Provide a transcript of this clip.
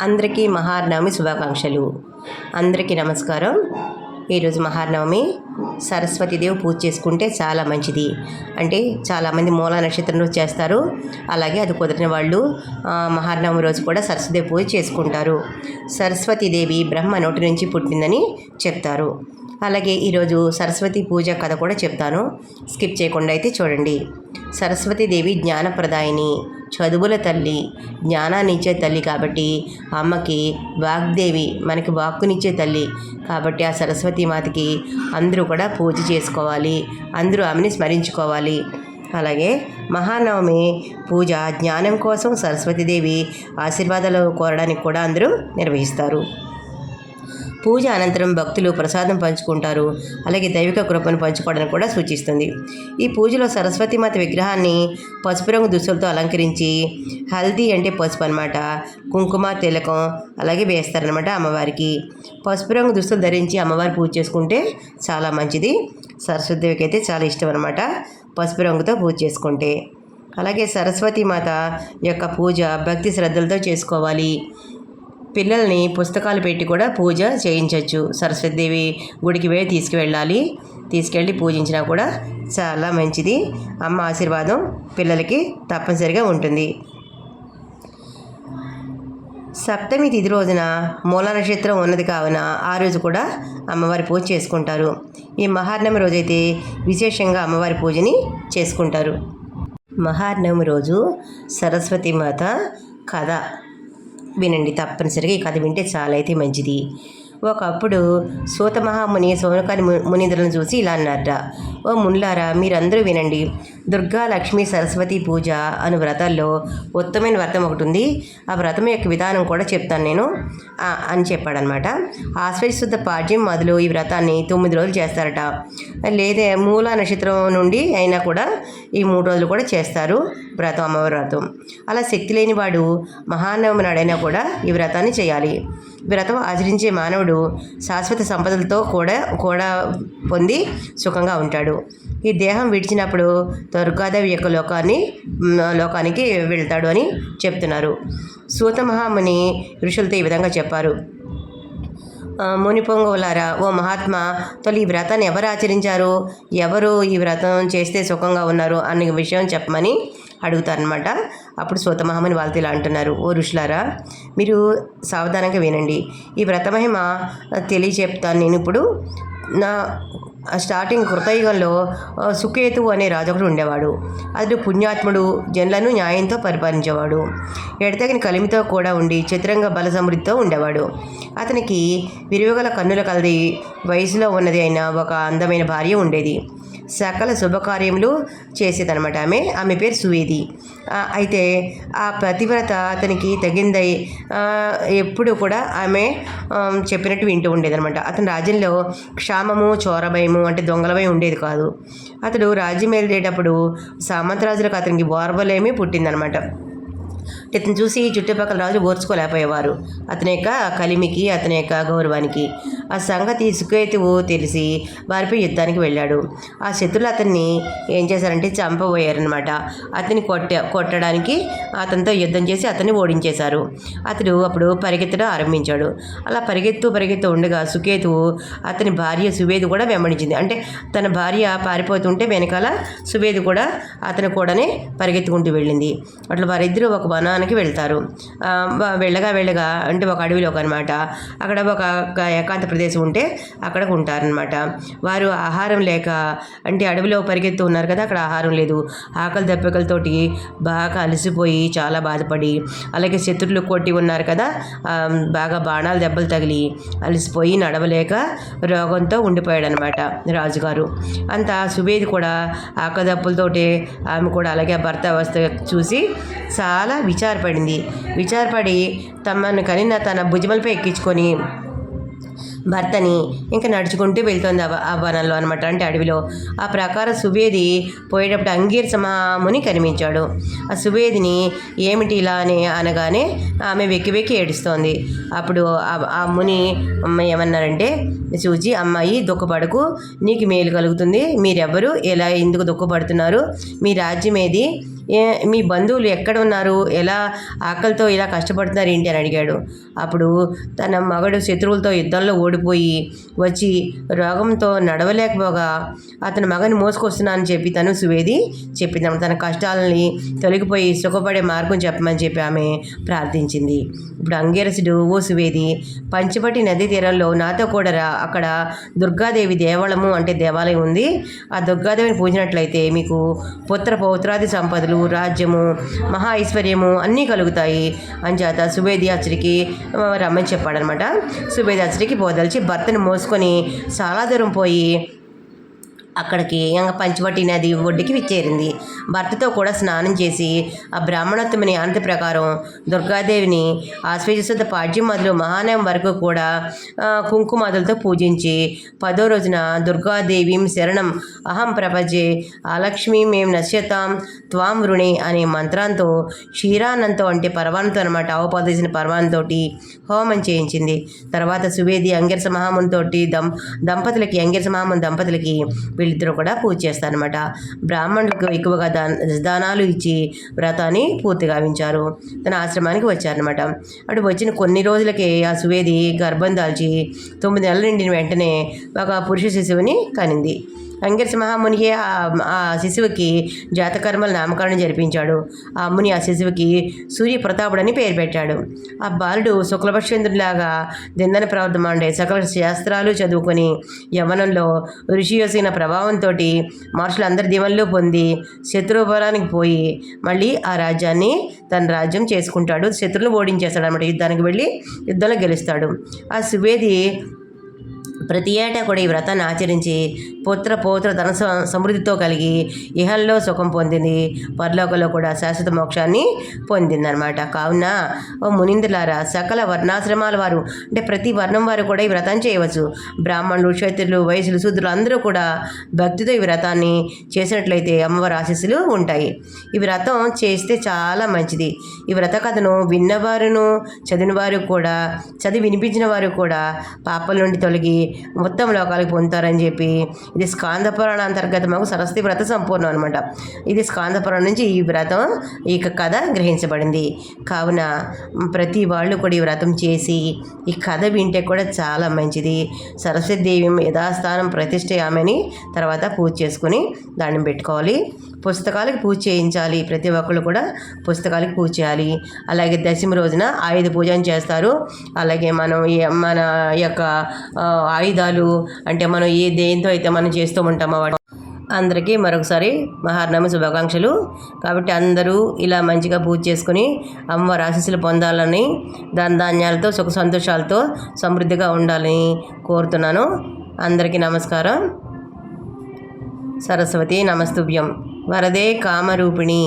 అందరికీ మహానవమి శుభాకాంక్షలు. అందరికీ నమస్కారం. ఈరోజు మహానవమి. సరస్వతీదేవి పూజ చేసుకుంటే చాలా మంచిది. అంటే చాలామంది మూల నక్షత్రం రోజు చేస్తారు. అలాగే అది కుదిరిన వాళ్ళు మహార్నవమి మహానవమి రోజు కూడా సరస్వతీదేవి పూజ చేసుకుంటారు. సరస్వతీదేవి బ్రహ్మ నోటి నుంచి పుట్టిందని చెప్తారు. అలాగే ఈరోజు సరస్వతి పూజ కథ కూడా చెప్తాను. స్కిప్ చేయకుండా అయితే చూడండి. సరస్వతీదేవి జ్ఞానప్రదాయిని. చదువుల తల్లి జ్ఞానాన్ని ఇచ్చే తల్లి కాబట్టి అమ్మకి వాగ్దేవి మనకి వాక్కునిచ్చే తల్లి కాబట్టి ఆ సరస్వతి మాతకి అందరూ కూడా పూజ చేసుకోవాలి అందరూ ఆమెని స్మరించుకోవాలి. అలాగే మహానవమి పూజ జ్ఞానం కోసం సరస్వతీదేవి ఆశీర్వాదాలు కోరడానికి కూడా అందరూ నిర్వహిస్తారు. పూజ అనంతరం భక్తులు ప్రసాదం పంచుకుంటారు. అలాగే దైవిక కృపను పంచుకోవడానికి కూడా సూచిస్తుంది. ఈ పూజలో సరస్వతీమాత విగ్రహాన్ని పసుపు రంగు దుస్తులతో అలంకరించి హల్దీ అంటే పసుపు అనమాట కుంకుమ తిలకం అలాగే వేస్తారనమాట అమ్మవారికి. పసుపు రంగు దుస్తులు ధరించి అమ్మవారి పూజ చేసుకుంటే చాలా మంచిది. సరస్వతిదేవికి అయితే చాలా ఇష్టం అనమాట పసుపు రంగుతో పూజ చేసుకుంటే. అలాగే సరస్వతీమాత యొక్క పూజ భక్తి శ్రద్ధలతో చేసుకోవాలి. పిల్లల్ని పుస్తకాలు పెట్టి కూడా పూజ చేయించవచ్చు సరస్వతిదేవి గుడికి వెళ్ళి తీసుకువెళ్ళాలి. తీసుకెళ్ళి పూజించినా కూడా చాలా మంచిది. అమ్మ ఆశీర్వాదం పిల్లలకి తప్పనిసరిగా ఉంటుంది. సప్తమి తిథి రోజున మూల నక్షత్రం ఉన్నది కావున ఆ రోజు కూడా అమ్మవారి పూజ చేసుకుంటారు. ఈ మహార్నమి రోజైతే విశేషంగా అమ్మవారి పూజని చేసుకుంటారు. మహార్నవమి రోజు సరస్వతి మాత కథ. వినండి తప్పనిసరిగా ఈ కథ వింటే చాలా అయితే మంచిది. ఒకప్పుడు సూత మహాముని సోనకాని ము- మునీంద్రులను చూసి ఇలా అన్నారట. ఓ మున్లారా మీరందరూ వినండి. దుర్గా లక్ష్మి సరస్వతి పూజ అను వ్రతాల్లో ఉత్తమైన వ్రతం ఒకటి ఉంది. ఆ వ్రతం యొక్క విధానం కూడా చెప్తాను నేను. అని చెప్పాడనమాట. ఆశ్వశుద్ధ పాడ్యం మొదలు ఈ వ్రతాన్ని తొమ్మిది రోజులు చేస్తారట. లేదే మూల నక్షత్రం నుండి అయినా కూడా ఈ మూడు రోజులు కూడా చేస్తారు వ్రతం అమ్మవారి వ్రతం. అలా శక్తి లేని వాడు మహానవమి నాడైనా కూడా ఈ వ్రతాన్ని చేయాలి. వ్రతం ఆచరించే మానవుడు శాశ్వత సంపదలతో కూడా కూడా పొంది సుఖంగా ఉంటాడు. ఈ దేహం విడిచినప్పుడు దుర్గాదేవి యొక్క లోకాన్ని లోకానికి వెళ్తాడు అని చెప్తున్నారు. సూత మహాముని ఋషులతో ఈ విధంగా చెప్పారు. ముని పొంగవులారా ఓ మహాత్మా తొలి ఈ వ్రతాన్ని ఎవరు ఆచరించారు? ఎవరు ఈ వ్రతం చేస్తే సుఖంగా ఉన్నారు? అనే విషయం చెప్పమని అడుగుతారనమాట అప్పుడు స్వతమహమని వాళ్ళతో ఇలా అంటున్నారు ఓ ఋషులారా మీరు సావధానంగా వినండి. ఈ వ్రతమహిమ తెలియచెప్తాను నేను ఇప్పుడు. నా స్టార్టింగ్ కృతయుగంలో సుకేతు అనే రాజు ఒకడు ఉండేవాడు. అతడు పుణ్యాత్ముడు జనులను న్యాయంతో పరిపాలించేవాడు. ఎడతగిన కలిమితో కూడా ఉండి చతురంగ బల సమృద్ధితో ఉండేవాడు. అతనికి విరివగల కన్నుల కలది వయసులో ఉన్నది అయిన ఒక అందమైన భార్య ఉండేది. సకల శుభకార్యములు చేసేదనమాట ఆమె. ఆమె పేరు సువేది. అయితే ఆ ప్రతివ్రత అతనికి తగిందై ఎప్పుడు కూడా ఆమె చెప్పినట్టు వింటూ ఉండేదనమాట అతని రాజ్యంలో క్షామము చోరభయము అంటే దొంగల భయం ఉండేది కాదు. అతడు రాజ్యం వెళ్ళేటప్పుడు సామంతరాజులకు అతనికి ఓర్వలేమి పుట్టిందనమాట ఇతను చూసి చుట్టుపక్కల రాజు ఓర్చుకోలేకపోయేవారు. అతని యొక్క కలిమికి అతని యొక్క గౌరవానికి. ఆ సంగతి సుకేతువు తెలిసి వారిపై యుద్ధానికి వెళ్ళాడు. ఆ శత్రులు అతన్ని ఏం చేశారంటే చంపబోయారనమాట అతన్ని కొట్ట కొట్టడానికి అతనితో యుద్ధం చేసి అతన్ని ఓడించేశారు. అతడు అప్పుడు పరిగెత్తడం ఆరంభించాడు. అలా పరిగెత్తు పరిగెత్తు ఉండగా సుకేతువు అతని భార్య సువేది కూడా వెంబడించింది. అంటే తన భార్య పారిపోతుంటే వెనకాల సువేది కూడా అతను కూడానే పరిగెత్తుకుంటూ వెళ్ళింది. అట్లా వారిద్దరూ ఒక వనానికి వెళ్తారు. వెళ్ళగా వెళ్ళగా అంటే ఒక అడవిలోకి అనమాట అక్కడ ఒక ఏకాంత ప్రదేశం ఉంటే అక్కడ ఉంటారనమాట వారు ఆహారం లేక అంటే అడవిలో పరిగెత్తు ఉన్నారు కదా అక్కడ ఆహారం లేదు. ఆకలి దెబ్బకలతోటి బాగా అలసిపోయి చాలా బాధపడి అలాగే శత్రులు కొట్టి ఉన్నారు కదా బాగా బాణాలు దెబ్బలు తగిలి అలసిపోయి నడవలేక రోగంతో ఉండిపోయాడు అనమాట రాజుగారు. అంత సువేది కూడా ఆకలి దప్పులతోటి ఆమె కూడా అలాగే భర్త అవస్థ చూసి చాలా విచారపడింది. విచారపడి తమను కనిన తన భుజములపై ఎక్కించుకొని భర్తని ఇంకా నడుచుకుంటూ వెళ్తోంది ఆ ఆ వనంలో అనమాట అంటే అడవిలో. ఆ ప్రకారం సువేది పోయేటప్పుడు అంగీర్ సమాముని కనిపించాడు. ఆ సువేదిని ఏమిటి ఇలా అని అనగానే ఆమె వెక్కి వెక్కి ఏడుస్తోంది. అప్పుడు ఆ- ముని ఏమన్నారంటే సూచి అమ్మాయి దుఃఖపడకు నీకు మేలు కలుగుతుంది. మీరెవ్వరు? ఎలా ఎందుకు దుఃఖపడుతున్నారు మీ రాజ్యం ఏది? ఏ మీ బంధువులు ఎక్కడ ఉన్నారు? ఎలా ఆకలితో ఇలా కష్టపడుతున్నారు? ఏంటి? అని అడిగాడు. అప్పుడు తన మగడు శత్రువులతో యుద్ధంలో ఓడిపోయి వచ్చి రోగంతో నడవలేకపోగా అతని మగని మోసుకొస్తున్నానని చెప్పి తను సువేది చెప్పింది. తన కష్టాలని తొలగిపోయి సుఖపడే మార్గం చెప్పమని చెప్పి ఆమె ప్రార్థించింది. ఇప్పుడు అంగేరసుడు ఓ సువేది. పంచపటి నదీ తీరంలో నాతో కూడా రా అక్కడ దుర్గాదేవి దేవాలయము అంటే దేవాలయం ఉంది. ఆ దుర్గాదేవిని పూజినట్లయితే మీకు పుత్ర పౌత్రాది సంపదలు రాజ్యము మహా ఐశ్వర్యము అన్నీ కలుగుతాయి. అని చేత సువేది అచ్చరికి రమ్మని చెప్పాడనమాట. సువేది అచ్చడికి పోదలిచి భర్తను మోసుకొని చాలా దూరం పోయి అక్కడికి ఇంకా పంచవటి నది ఒడ్డుకి విచ్చేరింది. భర్తతో కూడా స్నానం చేసి ఆ బ్రాహ్మణోత్తమని ఆనతి ప్రకారం దుర్గాదేవిని ఆశ్వేజశుద్ధ పాడ్యం మొదలు మహానయం వరకు కూడా కుంకుమాదులతో పూజించి పదో రోజున దుర్గాదేవీం శరణం అహం ప్రపజే ఆలక్ష్మీ మేం నశ్యతాం త్వాం వృణి అనే మంత్రంతో క్షీరానంతో అంటే పర్వాణంతో అనమాట అవపాదేసిన పర్వాణంతో హోమం చేయించింది. తర్వాత సువేది అంగిరస మహామునితోటి దం దంపతులకి అంగిరస మహాముని దంపతులకి వీళ్ళిద్దరూ కూడా పూజ చేస్తారనమాట బ్రాహ్మణులకు ఎక్కువగా దానాలు ఇచ్చి వ్రతాన్ని పూర్తి గావించారు తన ఆశ్రమానికి వచ్చారనమాట అటు వచ్చిన కొన్ని రోజులకే ఆ సువేది గర్భం దాల్చి తొమ్మిది నెలల నిండిన వెంటనే ఒక పురుష శిశువుని కనింది. అంగిరస మహామునియే ఆ ఆ శిశువుకి జాతకర్మల నామకరణం జరిపించాడు. ఆ ముని ఆ శిశువుకి సూర్యప్రతాపుడని పేరు పెట్టాడు. ఆ బాలుడు శుక్లపక్షేంద్రుడిలాగా దిందన ప్రవర్ధమాండే సకల శాస్త్రాలు చదువుకొని యవనంలో ఋషి యొసిన ప్రభావంతో మనుషులందరి దీవెనలు పొంది శత్రుబలానికి పోయి మళ్ళీ ఆ రాజ్యాన్ని తన రాజ్యం చేసుకుంటాడు. శత్రువులు ఓడించేస్తాడు అనమాట యుద్ధానికి వెళ్ళి యుద్ధంలో గెలుస్తాడు. ఆ సువేది ప్రతి ఏటా కూడా ఈ వ్రతాన్ని ఆచరించి పుత్ర పౌత్ర ధన సమృద్ధితో కలిగి ఇహల్లో సుఖం పొందింది. పరలోకంలో కూడా శాశ్వత మోక్షాన్ని పొందిందనమాట కావున ఓ మునిందులారా సకల వర్ణాశ్రమాల వారు అంటే ప్రతి వర్ణం వారు కూడా ఈ వ్రతం చేయవచ్చు. బ్రాహ్మణులు క్షత్రులు వయసులు శూద్రులు అందరూ కూడా భక్తితో ఈ వ్రతాన్ని చేసినట్లయితే అమ్మవారి ఆశీస్సులు ఉంటాయి. ఈ వ్రతం చేస్తే చాలా మంచిది. ఈ వ్రత కథను విన్నవారును చదివిన వారు కూడా చదివి వినిపించిన వారు కూడా పాపల నుండి తొలగి మొత్తం లోకాలకు పొందుతారని చెప్పి ఇది స్కాందపురాణ అంతర్గతమకు సరస్వతి వ్రత సంపూర్ణం అనమాట ఇది స్కాందపురాణం నుంచి ఈ వ్రతం ఈ కథ గ్రహించబడింది. కావున ప్రతి వాళ్ళు కూడా ఈ వ్రతం చేసి ఈ కథ వింటే కూడా చాలా మంచిది. సరస్వతీదేవి యథాస్థానం ప్రతిష్ట ఆమెని తర్వాత పూజ చేసుకుని దాన్ని పెట్టుకోవాలి. పుస్తకాలకు పూజ చేయించాలి. ప్రతి ఒక్కళ్ళు కూడా పుస్తకాలకు పూజ చేయాలి. అలాగే దశమి రోజున ఆయుధ పూజ చేస్తారు. అలాగే మనం మన యొక్క ఆయుధ ఆయుధాలు అంటే మనం ఏ దేంతో అయితే మనం చేస్తూ ఉంటామో వాటి అందరికీ మరొకసారి మహార్నమ శుభాకాంక్షలు. కాబట్టి అందరూ ఇలా మంచిగా పూజ చేసుకుని అమ్మవారి ఆశీస్సులు పొందాలని దాని ధాన్యాలతో సుఖ సంతోషాలతో సమృద్ధిగా ఉండాలని కోరుతున్నాను. అందరికీ నమస్కారం. సరస్వతి నమస్తుభ్యం. వరదే కామరూపిణి.